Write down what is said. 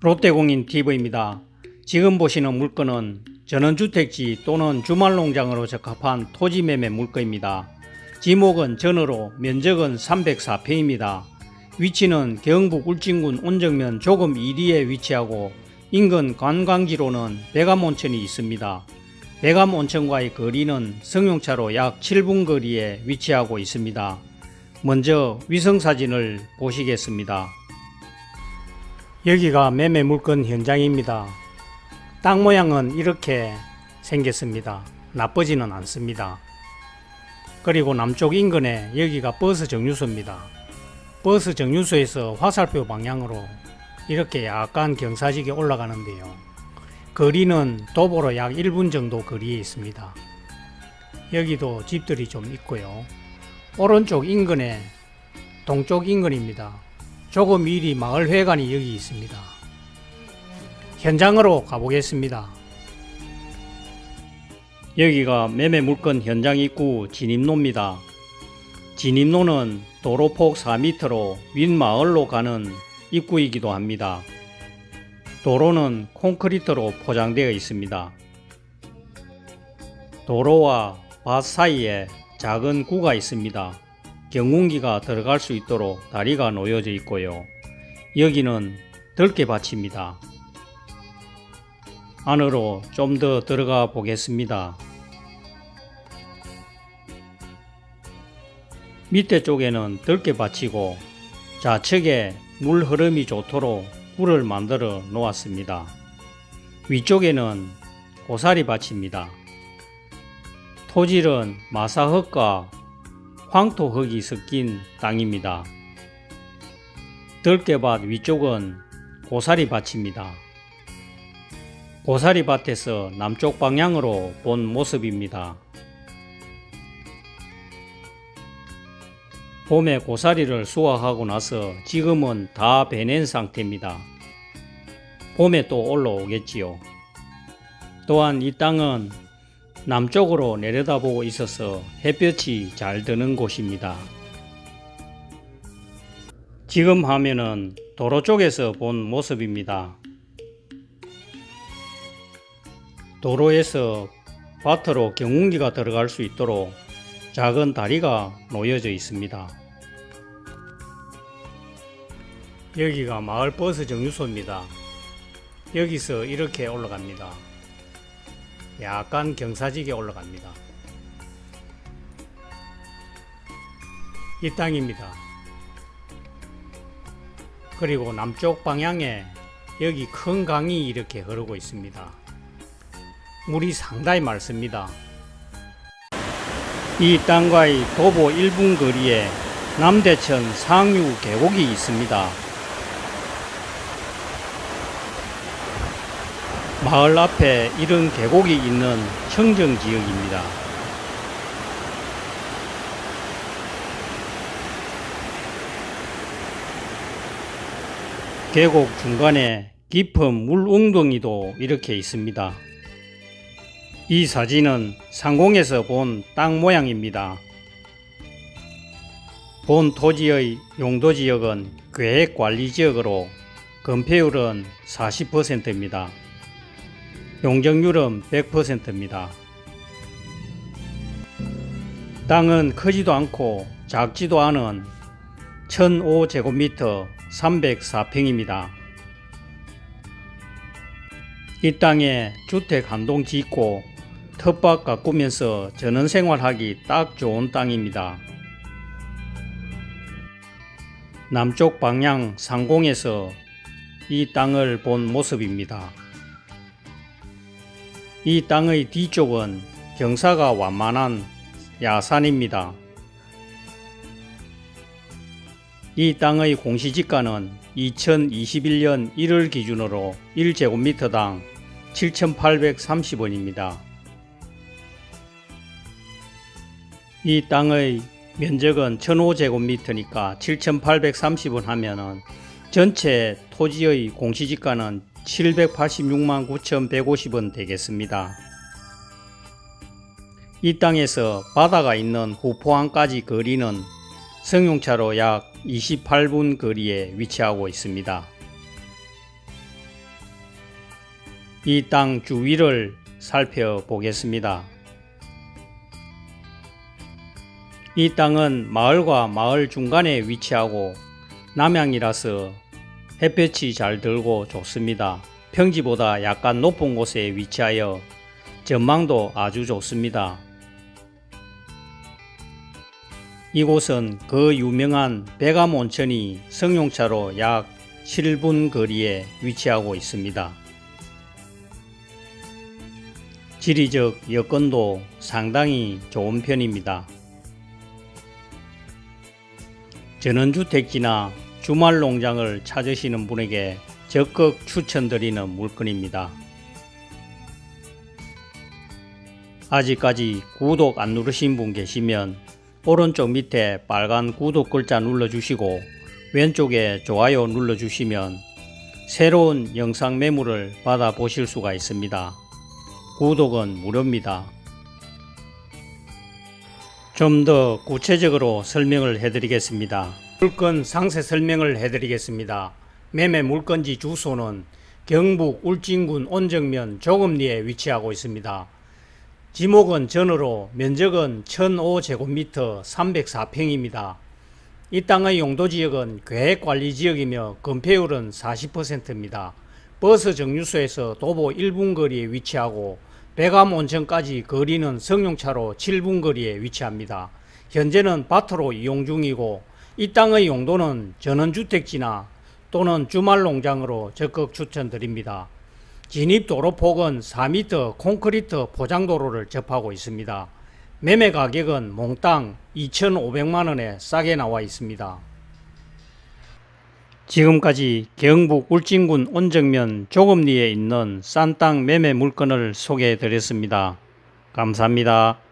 롯데공인 TV입니다. 지금 보시는 물건은 전원주택지 또는 주말농장으로 적합한 토지매매 물건입니다. 지목은 전으로 면적은 304평입니다. 위치는 경북 울진군 온정면 조금 이리에 위치하고 인근 관광지로는 백암온천이 있습니다. 백암온천과의 거리는 승용차로 약 7분 거리에 위치하고 있습니다. 먼저 위성사진을 보시겠습니다. 여기가 매매 물건 현장입니다. 땅 모양은 이렇게 생겼습니다. 나쁘지는 않습니다. 그리고 남쪽 인근에 여기가 버스 정류소입니다. 버스 정류소에서 화살표 방향으로 이렇게 약간 경사지게 올라가는데요. 거리는 도보로 약 1분 정도 거리에 있습니다. 여기도 집들이 좀 있고요. 오른쪽 인근에 동쪽 인근입니다. 조금 이리 마을회관이 여기 있습니다. 현장으로 가보겠습니다. 여기가 매매 물건 현장 입구 진입로입니다. 진입로는 도로폭 4m로 윗마을로 가는 입구이기도 합니다. 도로는 콘크리트로 포장되어 있습니다. 도로와 밭 사이에 작은 구가 있습니다. 경운기가 들어갈 수 있도록 다리가 놓여져 있고요. 여기는 들깨밭입니다. 안으로 좀 더 들어가 보겠습니다. 밑에 쪽에는 들깨밭이고 좌측에 물 흐름이 좋도록 굴을 만들어 놓았습니다. 위쪽에는 고사리밭입니다. 토질은 마사흙과 황토흙이 섞인 땅입니다. 들깨밭 위쪽은 고사리 밭입니다. 고사리 밭에서 남쪽 방향으로 본 모습입니다. 봄에 고사리를 수확하고 나서 지금은 다 베낸 상태입니다. 봄에 또 올라오겠지요. 또한 이 땅은 남쪽으로 내려다보고 있어서 햇볕이 잘 드는 곳입니다. 지금 화면은 도로 쪽에서 본 모습입니다. 도로에서 밭으로 경운기가 들어갈 수 있도록 작은 다리가 놓여져 있습니다. 여기가 마을 버스 정류소입니다. 여기서 이렇게 올라갑니다. 약간 경사지게 올라갑니다. 이 땅입니다. 그리고 남쪽 방향에 여기 큰 강이 이렇게 흐르고 있습니다. 물이 상당히 맑습니다. 이 땅과의 도보 1분 거리에 남대천 상류 계곡이 있습니다. 마을 앞에 이런 계곡이 있는 청정 지역입니다. 계곡 중간에 깊은 물 웅덩이도 이렇게 있습니다. 이 사진은 상공에서 본 땅 모양입니다. 본 토지의 용도 지역은 계획 관리 지역으로 건폐율은 40%입니다. 용적률은 100%입니다. 땅은 크지도 않고 작지도 않은 1005제곱미터 304평입니다. 이 땅에 주택 한 동 짓고 텃밭 가꾸면서 전원 생활하기 딱 좋은 땅입니다. 남쪽 방향 상공에서 이 땅을 본 모습입니다. 이 땅의 뒤쪽은 경사가 완만한 야산입니다. 이 땅의 공시지가는 2021년 1월 기준으로 1제곱미터당 7,830원입니다. 이 땅의 면적은 1,500제곱미터니까 7,830원 하면은 전체 토지의 공시지가는 786만 9,150원 되겠습니다. 이 땅에서 바다가 있는 후포항까지 거리는 승용차로 약 28분 거리에 위치하고 있습니다. 이 땅 주위를 살펴보겠습니다. 이 땅은 마을과 마을 중간에 위치하고 남향이라서 햇볕이 잘 들고 좋습니다. 평지보다 약간 높은 곳에 위치하여 전망도 아주 좋습니다. 이곳은 그 유명한 백암 온천이 성용차로 약 7분 거리에 위치하고 있습니다. 지리적 여건도 상당히 좋은 편입니다. 전원주택지나 주말 농장을 찾으시는 분에게 적극 추천드리는 물건입니다. 아직까지 구독 안 누르신 분 계시면 오른쪽 밑에 빨간 구독 글자 눌러주시고 왼쪽에 좋아요 눌러주시면 새로운 영상 매물을 받아 보실 수가 있습니다. 구독은 무료입니다. 좀 더 구체적으로 설명을 해드리겠습니다. 물건 상세 설명을 해드리겠습니다. 매매 물건지 주소는 경북 울진군 온정면 조금리에 위치하고 있습니다. 지목은 전으로 면적은 1005제곱미터 304평입니다. 이 땅의 용도지역은 계획관리지역이며 건폐율은 40%입니다. 버스 정류소에서 도보 1분 거리에 위치하고 백암 온천까지 거리는 성용차로 7분 거리에 위치합니다. 현재는 밭으로 이용 중이고 이 땅의 용도는 전원주택지나 또는 주말농장으로 적극 추천드립니다. 진입 도로폭은 4m 콘크리트 포장도로를 접하고 있습니다. 매매 가격은 몽땅 2,500만원에 싸게 나와 있습니다. 지금까지 경북 울진군 온정면 조금리에 있는 싼 땅 매매 물건을 소개해 드렸습니다. 감사합니다.